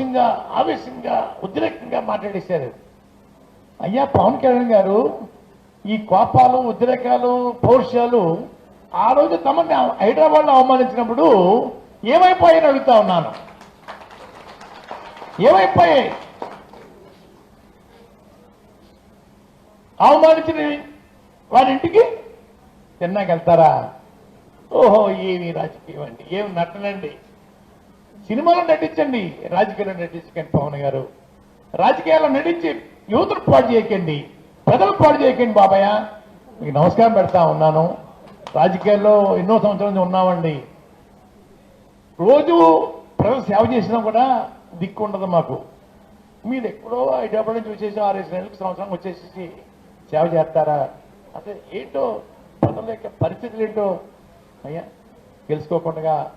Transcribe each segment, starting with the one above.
ఆవేశంగా ఆవేశంగా ఉద్రేకంగా మాట్లాడేశారు. అయ్యా పవన్ కళ్యాణ్ గారు ఈ కోపాలు ఉద్రేకాలు పౌరుషాలు ఆ రోజు తమని హైదరాబాద్లో అవమానించినప్పుడు ఏమైపోయాయని అడుగుతా ఉన్నాను. ఏమైపోయాయి? అవమానించిన వారి ఇంటికి తిన్నాకెళ్తారా ఓహో ఏమి రాజకీయం అండి ఏమి నటనండి సినిమాలో నటించండి. రాజకీయాల్లో నటించకండి పవన్ గారు. రాజకీయాల్లో నటించి యువతను పాడు చేయకండి. ప్రజలు పాడు చేయకండి బాబాయ్. మీకు నమస్కారం పెడతా ఉన్నాను. రాజకీయాల్లో ఎన్నో సంవత్సరాల నుంచి ఉన్నామండి. రోజు ప్రజలు సేవ చేసినా కూడా దిక్కు ఉండదు మాకు. మీరు ఎక్కడో హైదరాబాద్ నుంచి వచ్చేసి ఆరేసి నెలలకు సంవత్సరం వచ్చేసి సేవ చేస్తారా? అసలు ఏంటో ప్రజల యొక్క పరిస్థితులు ఏంటో అయ్యా తెలుసుకోకుండా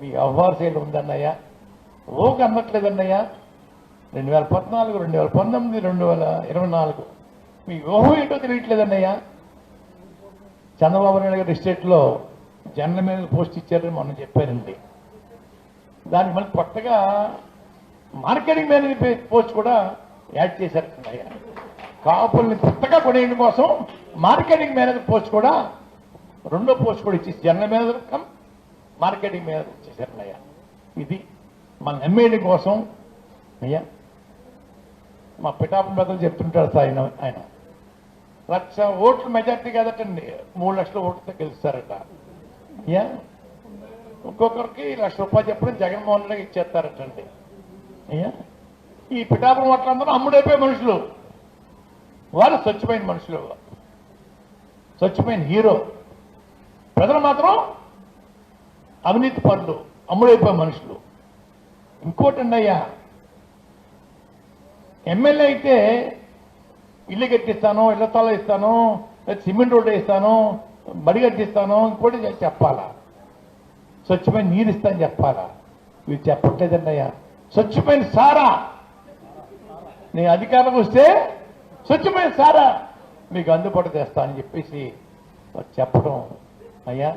మీ వ్యవహార సైడ్ ఉందన్నయ్యా. ఓకు అన్నట్లేదన్నయ్యా రెండు వేల పద్నాలుగు రెండు వేల పంతొమ్మిది రెండు వేల ఇరవై నాలుగు. మీ వ్యూహం ఏంటో తెలియట్లేదన్నయ్యా. చంద్రబాబు నాయుడు గారి ఎస్టేట్లో జనరల్ మేనేజర్ పోస్ట్ ఇచ్చారని మొన్న చెప్పారండి. దానికి మళ్ళీ కొత్తగా మార్కెటింగ్ మేనేజర్ పోస్ట్ కూడా యాడ్ చేశారు అన్నయ్య. కాపుల్ని కొత్తగా కొనేయడం కోసం మార్కెటింగ్ మేనేజర్ పోస్ట్ కూడా రెండో పోస్ట్ కూడా ఇచ్చేసి జనరల్ మేనేజర్ కమ్ మార్కెటింగ్ మీద ఇచ్చేసారు ఇది మన ఎమ్మెల్యే కోసం అయ్యా మా పిఠాపురం పెద్దలు చెప్తుంటాడు సార్ ఆయన ఆయన. లక్ష ఓట్లు మెజార్టీ కదటండి. మూడు లక్షల ఓట్లతో గెలుస్తారట. అయ్యా ఒక్కొక్కరికి లక్ష రూపాయలు చెప్పడం జగన్మోహన్ రెడ్డి ఇచ్చేస్తారటండి. అయ్యా ఈ పిఠాపురం ఓట్లందరూ అమ్ముడైపోయే మనుషులు. వారు స్వచ్ఛమైన మనుషులు. స్వచ్ఛమైన హీరో. ప్రజలు మాత్రం అవినీతి పనులు అమ్ముడైపోయే మనుషులు. ఇంకోటి అయ్యా ఎమ్మెల్యే అయితే ఇల్లు కట్టిస్తాను ఇళ్ళ తల ఇస్తాను సిమెంట్ రోడ్డు ఇస్తాను బడి కట్టిస్తాను ఇంకోటి చెప్పాలా? స్వచ్ఛమైన నీరు ఇస్తాను చెప్పాలా? వీరు చెప్పట్లేదండయ్యా. స్వచ్ఛమైన సారా? నేను అధికారం వస్తే స్వచ్ఛమైన సారా? మీకు అందుబాటు తెస్తా అని చెప్పేసి చెప్పడం. అయ్యా